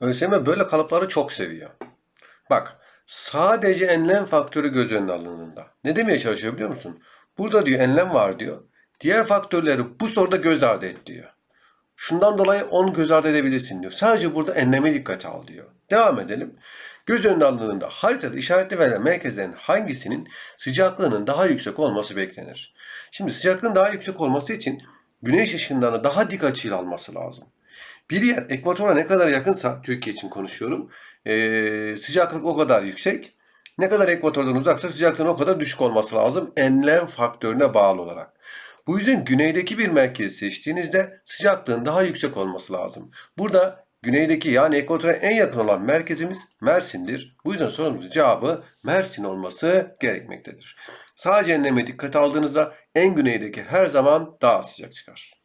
ÖSYM böyle kalıpları çok seviyor. Bak sadece enlem faktörü göz önüne alındığında. Ne demeye çalışıyor biliyor musun? Burada diyor enlem var diyor. Diğer faktörleri bu soruda göz ardı et diyor. Şundan dolayı onu göz ardı edebilirsin diyor. Sadece burada enleme dikkate al diyor. Devam edelim. Göz önüne alındığında haritada işaretli verilen merkezlerin hangisinin sıcaklığının daha yüksek olması beklenir? Şimdi sıcaklığın daha yüksek olması için güneş ışınlarını daha dik açıyla alması lazım. Bir yer ekvatora ne kadar yakınsa, Türkiye için konuşuyorum, ee, sıcaklık o kadar yüksek. Ne kadar ekvatordan uzaksa sıcaklığın o kadar düşük olması lazım enlem faktörüne bağlı olarak. Bu yüzden güneydeki bir merkezi seçtiğinizde sıcaklığın daha yüksek olması lazım. Burada güneydeki yani ekvatora en yakın olan merkezimiz Mersin'dir. Bu yüzden sorumuzun cevabı Mersin olması gerekmektedir. Sadece enleme dikkat aldığınızda en güneydeki her zaman daha sıcak çıkar.